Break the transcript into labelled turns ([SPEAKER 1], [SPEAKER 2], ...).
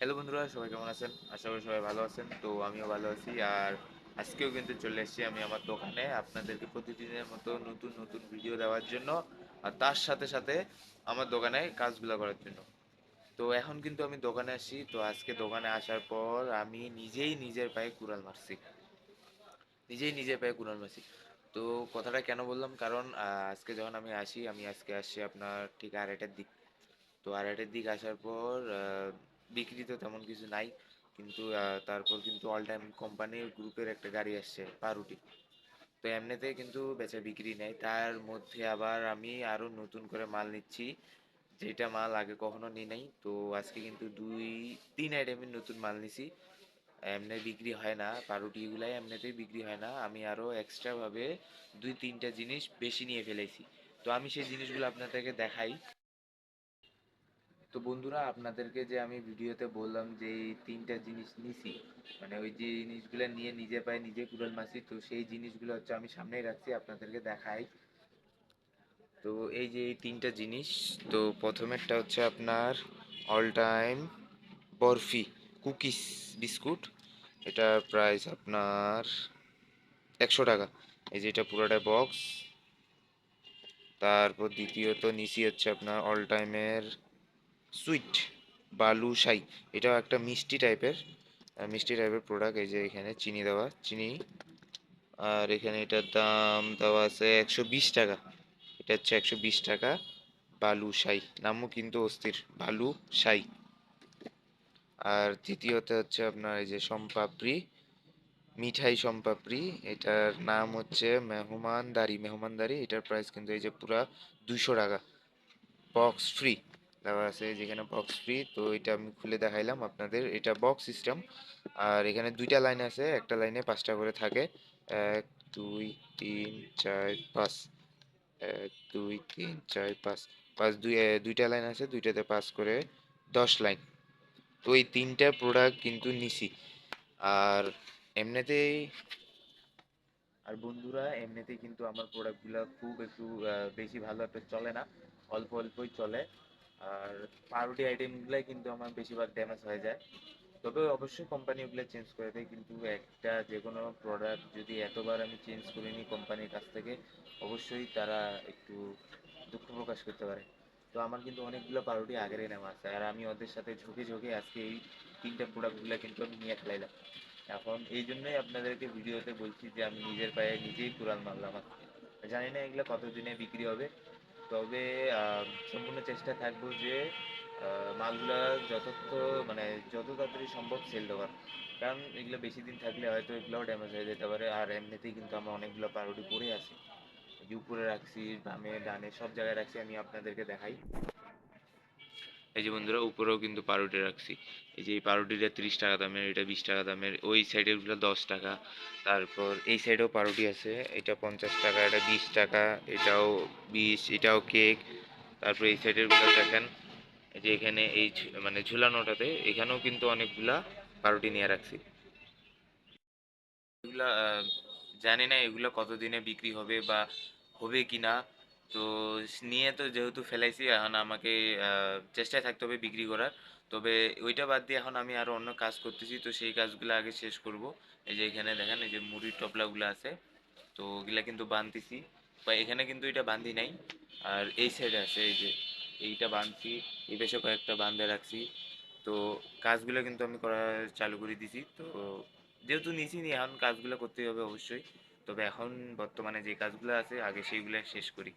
[SPEAKER 1] Hello বন্ধুরা, সবাই কেমন আছেন? আশা করি সবাই ভালো আছেন। তো আমিও ভালো আছি। আর আজকেও কিন্তু চলে এসেছি আমি আমার দোকানে আপনাদেরকে প্রতিদিনের মতো নতুন নতুন ভিডিও দেওয়ার জন্য আর তার সাথে সাথে আমার দোকানে কাজগুলো করার জন্য। তো এখন কিন্তু আমি দোকানে আসি। তো আজকে দোকানে আসার পর আমি নিজেই নিজের পায়ে কুড়াল মারছি। নিজেই নিজের পায়ে কুড়াল মারছি। তো কথাটা কেন বললাম? কারণ আজকে যখন আমি আসি, আমি আজকে আসছি আপনার ঠিক আড়াইটার দিক। তো আড়াইটার দিক আসার পর বিক্রি তো তেমন কিছু নাই। কিন্তু তারপর কিন্তু অল টাইম কোম্পানির গ্রুপের একটা গাড়ি আসছে পাউরুটি তো এমনিতে কিন্তু বেচা বিক্রি নেই। তার মধ্যে আবার আমি আরও নতুন করে মাল নিচ্ছি, যেটা মাল আগে কখনো নিই নাই। তো আজকে কিন্তু দুই, তিন আইটেমের নতুন মাল নিছি। এমনি বিক্রি হয় না পাউরুটিগুলাই এমনিতেই বিক্রি হয় না। আমি আরও এক্সট্রা ভাবে দুই, তিনটা জিনিস বেশি নিয়ে ফেলেছি তো আমি সেই জিনিসগুলো আপনাদেরকে দেখাই। তো বন্ধুরা, আপনাদেরকে যে আমি ভিডিওতে বললাম যে এই তিনটা জিনিস নিছি মানে ওই যে জিনিসগুলো নিয়ে নিজে পায়ে নিজে কুড়াল মাসি তো সেই জিনিসগুলো হচ্ছে আমি সামনেই রাখছি, আপনাদেরকে দেখাই। তো এই যে এই তিনটা জিনিস, তো প্রথমেরটা হচ্ছে আপনার all time barfi cookies biscuit এটার প্রাইস আপনার একশো টাকা। এই যে এটা পুরোটা বক্স তারপর দ্বিতীয়ত নিচি হচ্ছে আপনার অল টাইমের সুইট বালুশাই এটাও একটা মিষ্টি টাইপের মিষ্টি টাইপের প্রোডাক্ট এই যে এখানে চিনি দেওয়া, চিনি, আর এখানে এটার দাম দেওয়া আছে একশো বিশ টাকা, এটা হচ্ছে একশো বিশ টাকা বালুশাই নামও কিন্তু অস্থির বালুশাই আর তৃতীয়তে হচ্ছে আপনার এই যে সম্পাপড়ি, মিঠাই সম্পাপড়ি, এটার নাম হচ্ছে মেহমানদারি মেহমানদারি, এটার প্রাইস কিন্তু এই যে পুরা দুশো টাকা বক্স ফ্রি দেওয়া আছে যেখানে বক্স ফ্রি তো এটা আমি খুলে দেখাইলাম আপনাদের। এটা বক্স সিস্টেম আর এখানে দুইটা লাইন আছে, একটা লাইনে পাঁচটা করে থাকে। এক, দুই, তিন, চার, পাঁচ। এক, দুই, তিন, চার, পাঁচ। পাঁচ, দুই দুইটা লাইন আছে, দুইটাতে পাঁচ করে দশ লাইন তো এই তিনটা প্রোডাক্ট কিন্তু নিছি। আর এমনিতেই, আর বন্ধুরা, এমনিতেই কিন্তু আমার প্রোডাক্টগুলো খুব একটু বেশি ভালো একটা চলে না। অল্প অল্পই চলে। আর পাউরুটি আইটেমগুলাই কিন্তু আমার বেশিরভাগ ড্যামেজ হয়ে যায়। তবে অবশ্যই কোম্পানি ওগুলো চেঞ্জ করে দেয়, কিন্তু একটা যে কোনো প্রোডাক্ট যদি এতবার আমি চেঞ্জ করে নিই কোম্পানির কাছ থেকে, অবশ্যই তারা একটু দুঃখ প্রকাশ করতে পারে। তো আমার কিন্তু অনেকগুলো পাউরুটি আগেরই নেওয়া আছে, আর আমি ওদের সাথে ঝুঁকে ঝুঁকে আজকে এই তিনটা প্রোডাক্টগুলো কিন্তু আমি নিয়ে ফেলাইলাম এখন এই জন্যই আপনাদেরকে ভিডিওতে বলছি যে, আমি নিজের পায়ে নিজেই কুড়াল মারলাম আজকে। জানি না এগুলো কতদিনে বিক্রি হবে তবে সম্পূর্ণ চেষ্টা থাকব যে মালগুলা যথার্থ মানে যত তাড়াতাড়ি সম্ভব সেল দেওয়ার। কারণ এগুলো বেশি দিন থাকলে হয়তো এগুলোও ড্যামেজ হয়ে যেতে পারে। আর এমনিতেই কিন্তু আমার অনেকগুলো পাউরুটি পরে আছে। উপরে রাখছি, বামে, ডানে, সব জায়গায় রাখছি, আমি আপনাদেরকে দেখাই। এই যে বন্ধুরা, উপরেও কিন্তু পাউরুটি রাখছি। এই যে এই পাউরুটিটা তিরিশ টাকা দামের, এটা বিশ টাকা দামের, ওই সাইডেরগুলো দশ টাকা। তারপর এই সাইডেও পাউরুটি আছে, এটা পঞ্চাশ টাকা, এটা বিশ টাকা, এটাও বিশ, এটাও কেক। তারপর এই সাইডেরগুলো দেখেন, এই যে এখানে এই মানে ঝুলানোটাতে, এখানেও কিন্তু অনেকগুলা পাউরুটি নিয়ে রাখছি। এগুলা জানি না এগুলো কতদিনে বিক্রি হবে বা হবে কি না তো নিয়ে তো যেহেতু ফেলাইছি, এখন আমাকে চেষ্টায় থাকতে হবে বিক্রি করার। তবে ওইটা বাদ দিয়ে এখন আমি আরও অন্য কাজ করতেছি, তো সেই কাজগুলো আগে শেষ করব। এই যে এখানে দেখেন, এই যে মুড়ির টপলাগুলো আছে, তো ওগুলা কিন্তু বানতেছি। বা এখানে কিন্তু এটা বান্ধি নাই, আর এই সাইডে আছে, এই যে এইটা বাঁধছি এই পাশে কয়েকটা বান্ধে রাখছি। তো কাজগুলো কিন্তু আমি করা চালু করে দিছি, তো যেহেতু নিছি নি এখন কাজগুলো করতেই হবে অবশ্যই। তবে এখন বর্তমানে যে কাজগুলো আছে, আগে সেইগুলো শেষ করি।